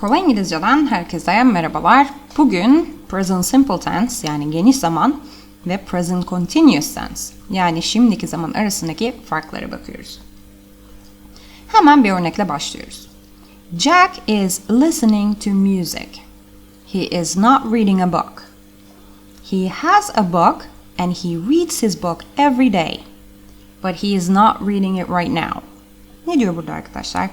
Kolay İngilizce'den herkese merhabalar. Bugün present simple tense yani geniş zaman ve present continuous tense yani şimdiki zaman arasındaki farklara bakıyoruz. Hemen bir örnekle başlıyoruz. Jack is listening to music. He is not reading a book. He has a book and he reads his book every day. But he is not reading it right now. Ne diyor burada arkadaşlar?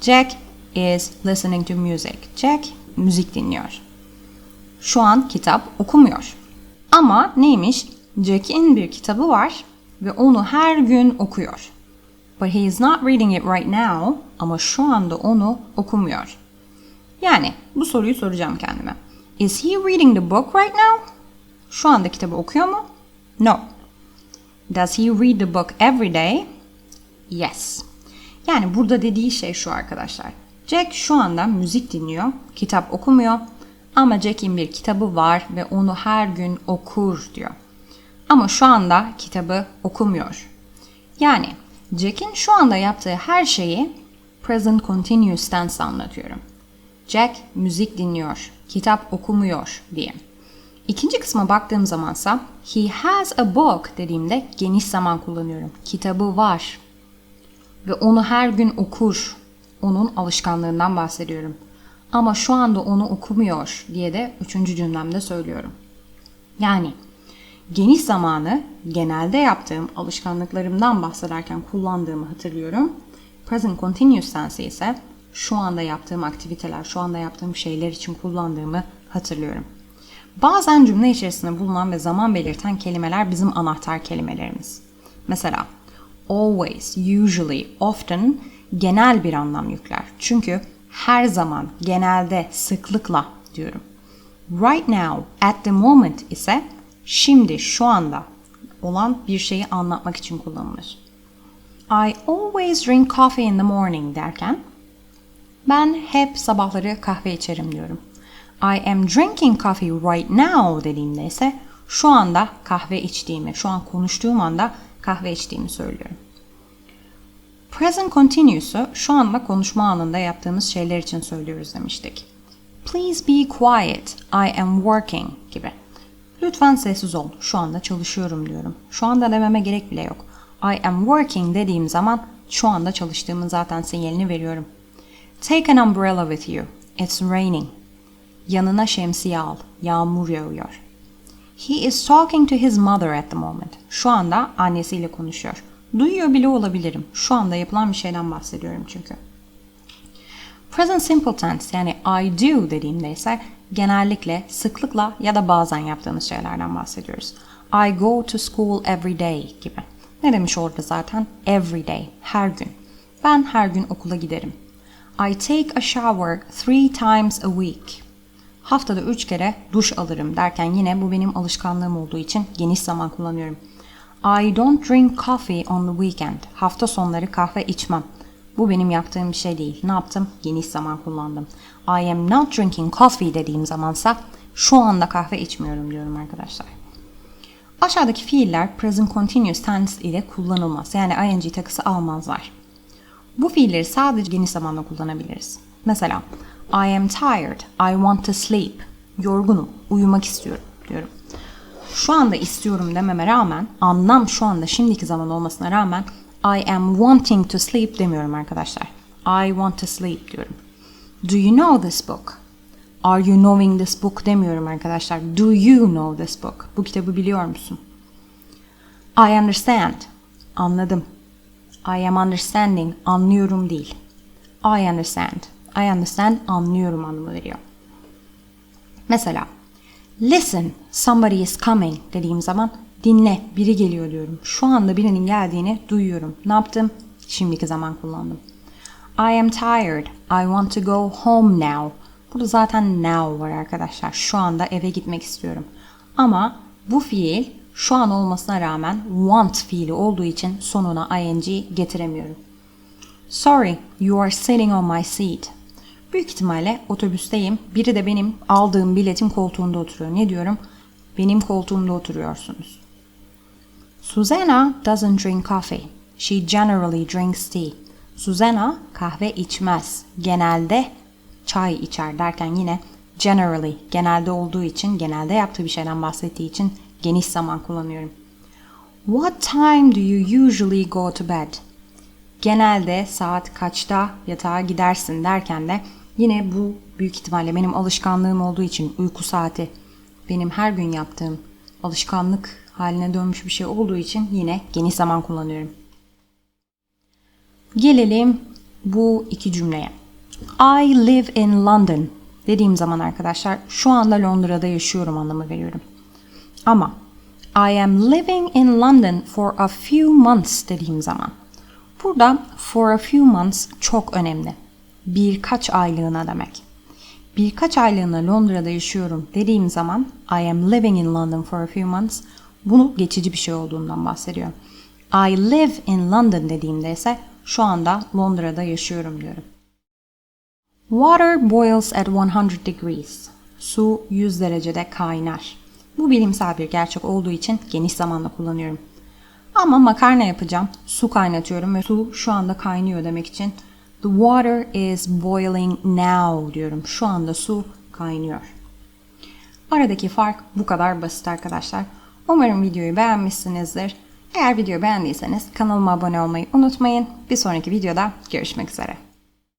Jack is listening to music. Jack müzik dinliyor. Şu an kitap okumuyor. Ama neymiş? Jack'in bir kitabı var ve onu her gün okuyor. But he is not reading it right now ama şu anda onu okumuyor. Yani bu soruyu soracağım kendime. Is he reading the book right now? Şu anda kitabı okuyor mu? No. Does he read the book every day? Yes. Yani burada dediği şey şu arkadaşlar. Jack şu anda müzik dinliyor, kitap okumuyor ama Jack'in bir kitabı var ve onu her gün okur diyor. Ama şu anda kitabı okumuyor. Yani Jack'in şu anda yaptığı her şeyi present continuous tense anlatıyorum. Jack müzik dinliyor, kitap okumuyor diye. İkinci kısma baktığım zamansa he has a book dediğimde geniş zaman kullanıyorum. Kitabı var ve onu her gün okur. Onun alışkanlığından bahsediyorum. Ama şu anda onu okumuyor diye de üçüncü cümlemde söylüyorum. Yani geniş zamanı genelde yaptığım alışkanlıklarımdan bahsederken kullandığımı hatırlıyorum. Present continuous tense ise şu anda yaptığım aktiviteler, şu anda yaptığım şeyler için kullandığımı hatırlıyorum. Bazen cümle içerisinde bulunan ve zaman belirten kelimeler bizim anahtar kelimelerimiz. Mesela always, usually, often genel bir anlam yükler. Çünkü her zaman, genelde, sıklıkla diyorum. Right now, at the moment ise şimdi, şu anda olan bir şeyi anlatmak için kullanılır. I always drink coffee in the morning derken ben hep sabahları kahve içerim diyorum. I am drinking coffee right now dediğimde ise şu anda kahve içtiğimi, şu an konuştuğum anda kahve içtiğimi söylüyorum. Present continuous'u şu anda konuşma anında yaptığımız şeyler için söylüyoruz demiştik. Please be quiet, I am working gibi. Lütfen sessiz ol, şu anda çalışıyorum diyorum. Şu anda dememe gerek bile yok. I am working dediğim zaman şu anda çalıştığımın zaten sinyalini veriyorum. Take an umbrella with you, it's raining. Yanına şemsiye al, yağmur yağıyor. He is talking to his mother at the moment. Şu anda annesiyle konuşuyor. Duyuyor bile olabilirim. Şu anda yapılan bir şeyden bahsediyorum çünkü. Present simple tense yani I do dediğimde ise genellikle sıklıkla ya da bazen yaptığımız şeylerden bahsediyoruz. I go to school every day gibi. Ne demiş orada zaten? Every day, her gün. Ben her gün okula giderim. I take a shower three times a week. Haftada üç kere duş alırım derken yine bu benim alışkanlığım olduğu için geniş zaman kullanıyorum. I don't drink coffee on the weekend. Hafta sonları kahve içmem. Bu benim yaptığım bir şey değil. Ne yaptım? Geniş zaman kullandım. I am not drinking coffee dediğim zamansa şu anda kahve içmiyorum diyorum arkadaşlar. Aşağıdaki fiiller present continuous tense ile kullanılmaz. Yani ing takısı almazlar. Bu fiilleri sadece geniş zamanda kullanabiliriz. Mesela I am tired, I want to sleep. Yorgunum, uyumak istiyorum diyorum. Şu anda istiyorum dememe rağmen, anlam şu anda şimdiki zaman olmasına rağmen I am wanting to sleep demiyorum arkadaşlar. I want to sleep diyorum. Do you know this book? Are you knowing this book demiyorum arkadaşlar. Do you know this book? Bu kitabı biliyor musun? I understand. Anladım. I am understanding. Anlıyorum değil. I understand. I understand. Anlıyorum anlamı veriyor. Mesela Listen, somebody is coming dediğim zaman dinle, biri geliyor diyorum. Şu anda birinin geldiğini duyuyorum. Ne yaptım? Şimdiki zaman kullandım. I am tired. I want to go home now. Burada zaten now var arkadaşlar. Şu anda eve gitmek istiyorum. Ama bu fiil şu an olmasına rağmen want fiili olduğu için sonuna ing getiremiyorum. Sorry, you are sitting on my seat. Büyük ihtimalle otobüsteyim. Biri de benim aldığım biletin koltuğunda oturuyor. Ne diyorum? Benim koltuğumda oturuyorsunuz. Susanna doesn't drink coffee. She generally drinks tea. Susanna kahve içmez. Genelde çay içer derken yine generally, genelde olduğu için, genelde yaptığı bir şeyden bahsettiği için geniş zaman kullanıyorum. What time do you usually go to bed? Genelde saat kaçta yatağa gidersin derken de yine bu büyük ihtimalle benim alışkanlığım olduğu için uyku saati benim her gün yaptığım alışkanlık haline dönmüş bir şey olduğu için yine geniş zaman kullanıyorum. Gelelim bu iki cümleye. I live in London dediğim zaman arkadaşlar şu anda Londra'da yaşıyorum anlamı veriyorum. Ama I am living in London for a few months dediğim zaman burada for a few months çok önemli. Birkaç aylığına demek. Birkaç aylığına Londra'da yaşıyorum dediğim zaman I am living in London for a few months bunu geçici bir şey olduğundan bahsediyor. I live in London dediğimde ise şu anda Londra'da yaşıyorum diyorum. Water boils at 100 degrees. Su 100 derecede kaynar. Bu bilimsel bir gerçek olduğu için geniş zamanla kullanıyorum. Ama makarna yapacağım. Su kaynatıyorum ve su şu anda kaynıyor demek için the water is boiling now diyorum. Şu anda su kaynıyor. Aradaki fark bu kadar basit arkadaşlar. Umarım videoyu beğenmişsinizdir. Eğer videoyu beğendiyseniz kanalıma abone olmayı unutmayın. Bir sonraki videoda görüşmek üzere.